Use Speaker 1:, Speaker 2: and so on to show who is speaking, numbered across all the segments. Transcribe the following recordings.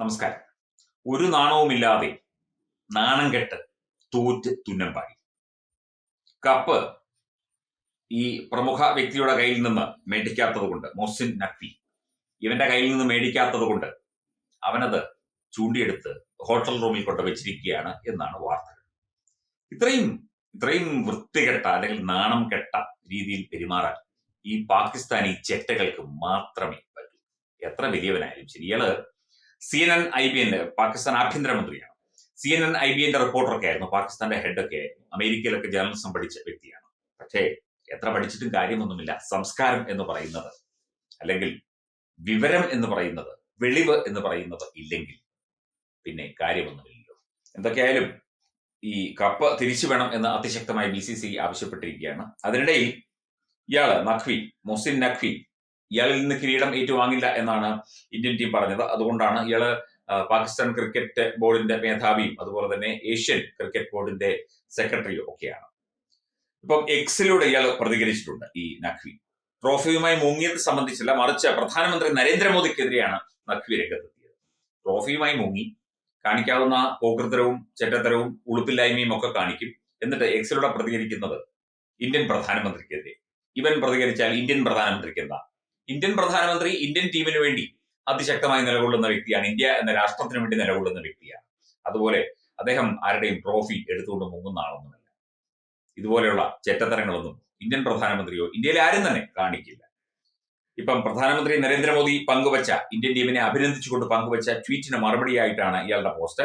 Speaker 1: നമസ്കാരം. ഒരു നാണവുമില്ലാതെ നാണം കെട്ട് തൂറ്റ് തുന്നമ്പാടി കപ്പ് ഈ പ്രമുഖ വ്യക്തിയുടെ കയ്യിൽ നിന്ന് മേടിക്കാത്തത് കൊണ്ട് മൊസിൻ നഖ്വി ഇവന്റെ കയ്യിൽ നിന്ന് മേടിക്കാത്തത് കൊണ്ട് അവനത് ചൂണ്ടിയെടുത്ത് ഹോട്ടൽ റൂമിൽ കൊണ്ട് വെച്ചിരിക്കുകയാണ് എന്നാണ് വാർത്തകൾ ഇത്രയും ഇത്രയും വൃത്തികെട്ട അല്ലെങ്കിൽ നാണം കെട്ട രീതിയിൽ പെരുമാറാൻ ഈ പാകിസ്ഥാനി ചെറ്റകൾക്ക് മാത്രമേ പറ്റൂ. എത്ര വലിയവനായാലും ശരി. ഇയാൾ C N N I B എന്റെ Pakistan ആഭ്യന്തരമന്ത്രിയാണ്. C N N I B എന്റെ റിപ്പോർട്ടറൊക്കെ ആയിരുന്നു പാകിസ്ഥാന്റെ ഹെഡൊക്കെ ആയിരുന്നു അമേരിക്കയിലൊക്കെ ജേർണലിസം പഠിച്ച വ്യക്തിയാണ്. പക്ഷേ എത്ര പഠിച്ചിട്ടും കാര്യമൊന്നുമില്ല. സംസ്കാരം എന്ന് പറയുന്നത് അല്ലെങ്കിൽ വിവരം എന്ന് പറയുന്നത് വെളിവ് എന്ന് പറയുന്നത് ഇല്ലെങ്കിൽ പിന്നെ കാര്യമൊന്നുമില്ലല്ലോ. എന്തൊക്കെയായാലും ഈ കപ്പ് തിരിച്ചു വേണം എന്ന് അതിശക്തമായി ബി സി സി ആവശ്യപ്പെട്ടിരിക്കുകയാണ്. അതിനിടയിൽ ഇയാൾ നഖ്വി മൊസിൻ നഖ്വി ഇയാളിൽ നിന്ന് കിരീടം ഏറ്റുവാങ്ങില്ല എന്നാണ് ഇന്ത്യൻ ടീം പറഞ്ഞത്. അതുകൊണ്ടാണ് ഇയാൾ പാകിസ്ഥാൻ ക്രിക്കറ്റ് ബോർഡിന്റെ മേധാവിയും അതുപോലെ തന്നെ ഏഷ്യൻ ക്രിക്കറ്റ് ബോർഡിന്റെ സെക്രട്ടറിയും ഒക്കെയാണ്. ഇപ്പം എക്സിലൂടെ ഇയാൾ പ്രതികരിച്ചിട്ടുണ്ട് ഈ നഖ്വി. ട്രോഫിയുമായി മുങ്ങിയത് സംബന്ധിച്ചല്ല മറിച്ച് പ്രധാനമന്ത്രി നരേന്ദ്രമോദിക്കെതിരെയാണ് നഖ്വി രംഗത്തെത്തിയത്. ട്രോഫിയുമായി മുങ്ങി കാണിക്കാവുന്ന പോകൃതരവും ചെറ്റത്തരവും ഉളുപ്പില്ലായ്മയും ഒക്കെ കാണിക്കും. എന്നിട്ട് എക്സിലൂടെ പ്രതികരിക്കുന്നത് ഇന്ത്യൻ പ്രധാനമന്ത്രിക്കെതിരെ. ഇവൻ പ്രതികരിച്ചാൽ ഇന്ത്യൻ പ്രധാനമന്ത്രിക്ക് എന്താ? ഇന്ത്യൻ പ്രധാനമന്ത്രി ഇന്ത്യൻ ടീമിന് വേണ്ടി അതിശക്തമായി നിലകൊള്ളുന്ന വ്യക്തിയാണ്. ഇന്ത്യ എന്ന രാഷ്ട്രത്തിന് വേണ്ടി നിലകൊള്ളുന്ന വ്യക്തിയാണ്. അതുപോലെ അദ്ദേഹം ആരുടെയും ട്രോഫി എടുത്തുകൊണ്ട് മുങ്ങുന്ന ആളൊന്നുമല്ല. ഇതുപോലെയുള്ള ചെറ്റത്തരങ്ങളൊന്നും ഇന്ത്യൻ പ്രധാനമന്ത്രിയോ ഇന്ത്യയിലെ ആരും തന്നെ കാണിക്കില്ല. ഇപ്പം പ്രധാനമന്ത്രി നരേന്ദ്രമോദി പങ്കുവച്ച ഇന്ത്യൻ ടീമിനെ അഭിനന്ദിച്ചുകൊണ്ട് പങ്കുവച്ച ട്വീറ്റിന് മറുപടിയായിട്ടാണ് ഇയാളുടെ പോസ്റ്റ്.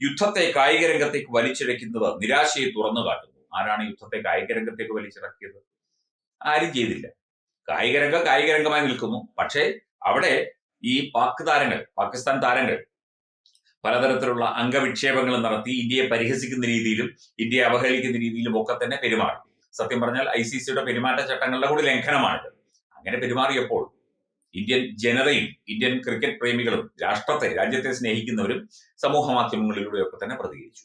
Speaker 1: യുദ്ധത്തെ കായിക രംഗത്തേക്ക് വലിച്ചിഴക്കുന്നത് നിരാശയെ തുറന്നു കാട്ടുന്നു. ആരാണ് യുദ്ധത്തെ കായിക രംഗത്തേക്ക് വലിച്ചിറക്കിയത് ആരും ചെയ്തില്ല. കായിക കായികരംഗമായി കായിക രംഗമായി നിൽക്കുന്നു. പക്ഷേ അവിടെ ഈ പാക് താരങ്ങൾ പാകിസ്ഥാൻ താരങ്ങൾ പലതരത്തിലുള്ള അംഗവിക്ഷേപങ്ങൾ നടത്തി ഇന്ത്യയെ പരിഹസിക്കുന്ന രീതിയിലും ഇന്ത്യയെ അവഹേളിക്കുന്ന രീതിയിലും ഒക്കെ തന്നെ പെരുമാറി. സത്യം പറഞ്ഞാൽ ഐ സി സിയുടെ പെരുമാറ്റച്ചട്ടങ്ങളുടെ കൂടി ലംഘനമാണിത്. അങ്ങനെ പെരുമാറിയപ്പോൾ ഇന്ത്യൻ ജനതയും ഇന്ത്യൻ ക്രിക്കറ്റ് പ്രേമികളും രാഷ്ട്രത്തെ രാജ്യത്തെ സ്നേഹിക്കുന്നവരും സമൂഹ മാധ്യമങ്ങളിലൂടെയൊക്കെ തന്നെ പ്രതികരിച്ചു.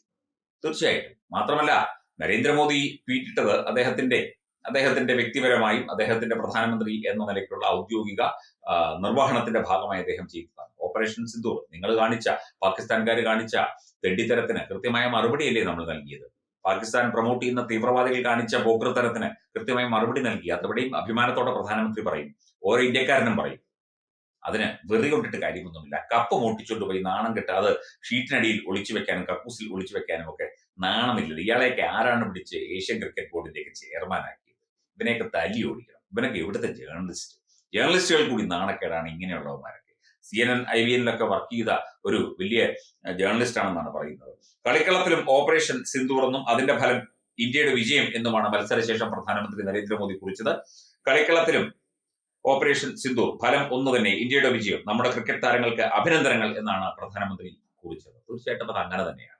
Speaker 1: തീർച്ചയായിട്ടും. മാത്രമല്ല നരേന്ദ്രമോദി ട്വീറ്റിട്ടത് അദ്ദേഹത്തിന്റെ അദ്ദേഹത്തിന്റെ വ്യക്തിപരമായും അദ്ദേഹത്തിന്റെ പ്രധാനമന്ത്രി എന്ന നിലയ്ക്കുള്ള ഔദ്യോഗിക നിർവഹണത്തിന്റെ ഭാഗമായി അദ്ദേഹം ചെയ്തതാണ്. ഓപ്പറേഷൻ സിന്ധൂർ നിങ്ങൾ കാണിച്ച പാകിസ്ഥാൻകാർ കാണിച്ച തെണ്ടിത്തരത്തിന് കൃത്യമായ മറുപടിയല്ലേ നമ്മൾ നൽകിയത്. പാകിസ്ഥാൻ പ്രൊമോട്ട് ചെയ്യുന്ന തീവ്രവാദികൾ കാണിച്ച പോക്കൃത്തരത്തിന് കൃത്യമായി മറുപടി നൽകി. അതവിടെയും അഭിമാനത്തോടെ പ്രധാനമന്ത്രി പറയും. ഓരോ ഇന്ത്യക്കാരനും പറയും. അതിന് വെറി കൊണ്ടിട്ട് കാര്യമൊന്നുമില്ല. കപ്പ് മോട്ടിച്ചുകൊണ്ട് പോയി നാണം കെട്ട് അത് ഷീറ്റിനടിയിൽ ഒളിച്ചു വെക്കാനും കക്കൂസിൽ ഒളിച്ചു വെക്കാനും ഒക്കെ നാണമില്ലത് ഇയാളെയൊക്കെ ആരാണ് പിടിച്ച് ഏഷ്യൻ ക്രിക്കറ്റ് ബോർഡിന്റെയൊക്കെ ചെയർമാനാക്കിയത് ഇവനെയൊക്കെ തല്ലി ഓടിക്കണം. ഇവനൊക്കെ ഇവിടുത്തെ ജേർണലിസ്റ്റ് ജേർണലിസ്റ്റുകൾ കൂടി നാണക്കേടാണ് ഇങ്ങനെയുള്ളവന്മാരൊക്കെ. C N N I V എന്നിലൊക്കെ work ചെയ്ത ഒരു വലിയ ജേർണലിസ്റ്റ് ആണെന്നാണ് പറയുന്നത്. കളിക്കളത്തിലും ഓപ്പറേഷൻ സിന്ദൂർ എന്നും അതിന്റെ ഫലം ഇന്ത്യയുടെ വിജയം എന്നുമാണ് മത്സരശേഷം പ്രധാനമന്ത്രി നരേന്ദ്രമോദി കുറിച്ചത്. കളിക്കളത്തിലും ഓപ്പറേഷൻ സിന്ദൂർ ഫലം ഒന്ന് തന്നെ ഇന്ത്യയുടെ വിജയം നമ്മുടെ ക്രിക്കറ്റ് താരങ്ങൾക്ക് അഭിനന്ദനങ്ങൾ എന്നാണ് പ്രധാനമന്ത്രി കുറിച്ചത്. തീർച്ചയായിട്ടും അത് അങ്ങനെ തന്നെയാണ്.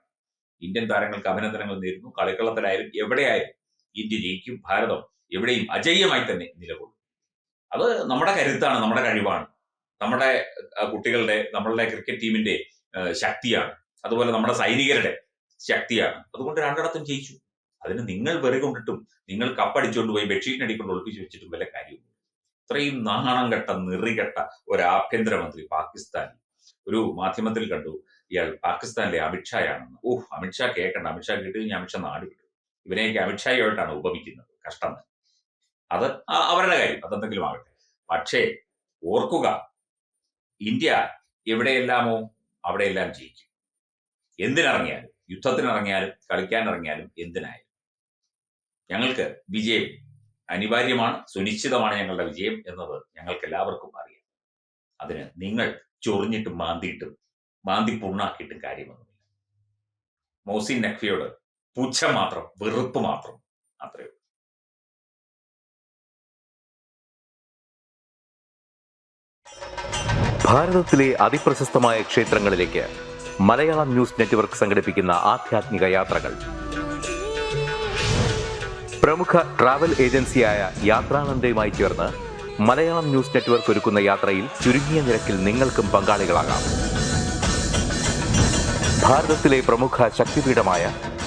Speaker 1: ഇന്ത്യൻ താരങ്ങൾക്ക് അഭിനന്ദനങ്ങൾ നേരുന്നു. കളിക്കളത്തിലായാലും എവിടെയായാലും ഇന്ത്യ ജയിക്കും ഭാരതം എവിടെയും അജയ്യമായി തന്നെ നിലകൊള്ളും. അത് നമ്മുടെ കരുത്താണ് നമ്മുടെ കഴിവാണ്. നമ്മുടെ കുട്ടികളുടെ നമ്മളുടെ ക്രിക്കറ്റ് ടീമിന്റെ ശക്തിയാണ്. അതുപോലെ നമ്മുടെ സൈനികരുടെ ശക്തിയാണ്. അതുകൊണ്ട് രണ്ടിടത്തും ജയിച്ചു. അതിന് നിങ്ങൾ വെറി കൊണ്ടിട്ടും നിങ്ങൾ കപ്പടിച്ചുകൊണ്ട് പോയി ബെഡ്ഷീറ്റിനടിക്കൊണ്ട് ഒളിപ്പിച്ച് വെച്ചിട്ടും വല്ല കാര്യവും ഇത്രയും നാണം കെട്ട നിറികെട്ട ഒരു ആഭ്യന്തരമന്ത്രി പാകിസ്ഥാൻ ഒരു മാധ്യമത്തിൽ കണ്ടു ഇയാൾ പാകിസ്ഥാനിലെ അമിത്ഷായാണെന്ന്. ഓഹ് അമിത്ഷാ കേൾക്കണ്ട അമിത്ഷാ കേട്ട് കഴിഞ്ഞാൽ അമിത്ഷാ നാട് ഇവനെയൊക്കെ അമിത്ഷായുമായിട്ടാണ് ഉപമിക്കുന്നത് കഷ്ടം. അത് അവരുടെ കാര്യം അതെന്തെങ്കിലും ആകട്ടെ. പക്ഷേ ഓർക്കുക ഇന്ത്യ എവിടെയെല്ലാമോ അവിടെയെല്ലാം ജയിക്കും. എന്തിനിറങ്ങിയാലും യുദ്ധത്തിനിറങ്ങിയാലും കളിക്കാനിറങ്ങിയാലും എന്തിനായാലും. ഞങ്ങൾക്ക് വിജയം അനിവാര്യമാണ് സുനിശ്ചിതമാണ് ഞങ്ങളുടെ വിജയം എന്നത് ഞങ്ങൾക്ക് എല്ലാവർക്കും അറിയാം. അതിന് നിങ്ങൾ ചൊറിഞ്ഞിട്ടും മാന്തിയിട്ടും മാന്തി പുണ്ണാക്കിയിട്ടും കാര്യമൊന്നുമില്ല. മൗസിൻ നഖ്വിയോട് പുച്ഛം മാത്രം വെറുപ്പ് മാത്രം. അത്രയേ ഉള്ളൂ.
Speaker 2: ഭാരതത്തിലെ അതിപ്രശസ്തമായ ക്ഷേത്രങ്ങളിലേക്ക് മലയാളം ന്യൂസ് നെറ്റ്വർക്ക് സംഘടിപ്പിക്കുന്ന ആധ്യാത്മിക യാത്രകൾ. പ്രമുഖ ട്രാവൽ ഏജൻസിയായ യാത്രാനന്ദയുമായി ചേർന്ന് മലയാളം ന്യൂസ് നെറ്റ്വർക്ക് ഒരുക്കുന്ന യാത്രയിൽ ചുരുങ്ങിയ നിരക്കിൽ നിങ്ങൾക്കും പങ്കാളികളാകാം. ഭാരതത്തിലെ പ്രമുഖ ശക്തിപീഠമായ